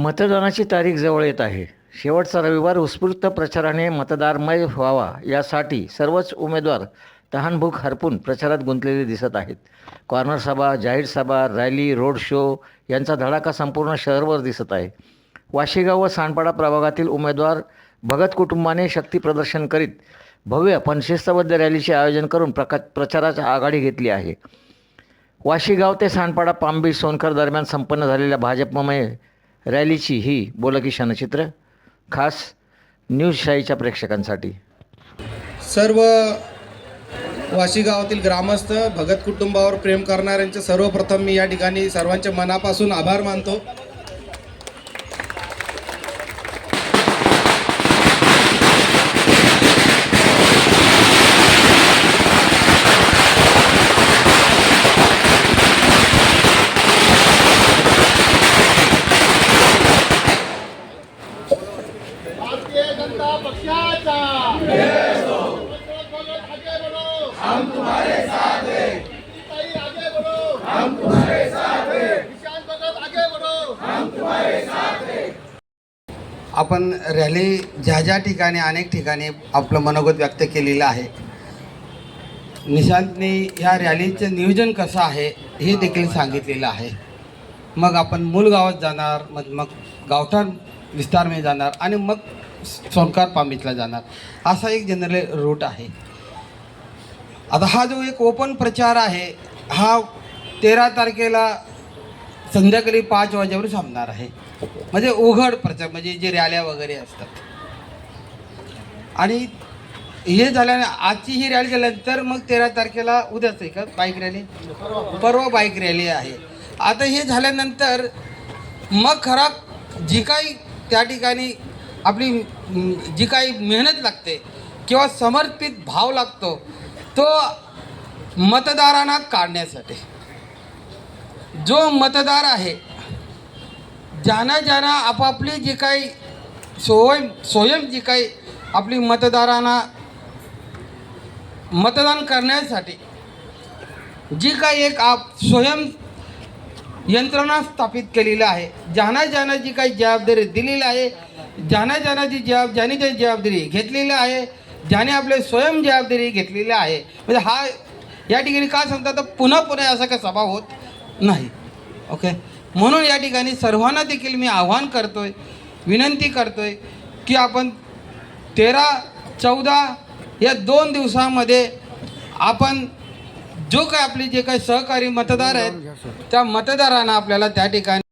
मतदानाची तारीख जवळ येत आहे. शेवटचा रविवार उत्स्फूर्त प्रचाराने मतदारमय व्हावा यासाठी सर्वच उमेदवार तहानभूक हरपून प्रचारात गुंतलेले दिसत आहेत. कॉर्नर सभा जाहीर सभा रॅली रोड शो यांचा धडाका संपूर्ण शहरभर दिसत आहे. वाशिगाव व सांडपाडा प्रभागातील उमेदवार भगत कुटुंबाने शक्ती प्रदर्शन करीत भव्य पण शिस्तबद्ध रॅलीचे आयोजन करून प्रका प्रचाराची आघाडी घेतली आहे. वाशीगाव ते सांडपाडा पांबी सोनकर दरम्यान संपन्न झालेल्या भाजपमय रॅलीची ही बोलकी क्षणचित्र खास न्यूजशाहीच्या प्रेक्षकांसाठी. सर्व वाशी गावातील ग्रामस्थ भगत कुटुंबावर प्रेम करणाऱ्यांचे सर्वप्रथम मी या ठिकाणी सर्वांच्या मनापासून आभार मानतो. हम तुम्हारे साथ हैं। आगे बढ़ो। हम तुम्हारे साथ हैं। भगत आगे बढ़ो। आपण रॅली ज्या ज्या ठिकाणी अनेक ठिकाणी आपलं मनोगत व्यक्त केलेलं आहे. निशांतने या रॅलीचं नियोजन कसं आहे हे देखील सांगितलेलं आहे. मग आपण मूल गावात जाणार मग मग गावठाण विस्तारमध्ये जाणार आणि मग सोनकार पामितला जाणार. असा एक जनरल रूट आहे. आता हा जो एक ओपन प्रचार आहे हा तेरा तारखेला संध्याकाळी पाच वाजेवर संपणार आहे. म्हणजे उघड प्रचार म्हणजे जे रॅल्या वगैरे असतात. आणि हे झाल्याने आजची ही रॅली झाल्यानंतर मग तेरा तारखेला उद्याच आहे का? Bike rally? परवा बाईक रॅली आहे. आता हे झाल्यानंतर मग खरा जी काही त्या ठिकाणी आपली जी काही मेहनत लागते किंवा समर्पित भाव लागतो तो मतदारांना काढण्यासाठी. जो मतदार आहे ज्यांना ज्यांना आपापली जी काही स्वयं स्वयं जी काही आपली मतदारांना मतदान करण्यासाठी जी काही एक आप स्वयं यंत्रणा स्थापित केलेली आहे ज्यांना ज्यांना जी काही जबाबदारी दिलेली आहे ज्यांना ज्यांना जी जबाब ज्याने ज्याची जबाबदारी घेतलेली आहे ज्याने आपले स्वयं जबाबदारी घेतलेली आहे. म्हणजे हा या ठिकाणी काय सांगतात? तर पुन्हा पुन्हा असा काही सभा होत नाही. ओके म्हणून या ठिकाणी सर्वांना देखील मी आव्हान आहे विनंती करतो आहे की आपण तेरा चौदा या दोन दिवसामध्ये आपण जो काय आपले जे काही सहकारी मतदार आहेत त्या मतदारांना आपल्याला त्या ठिकाणी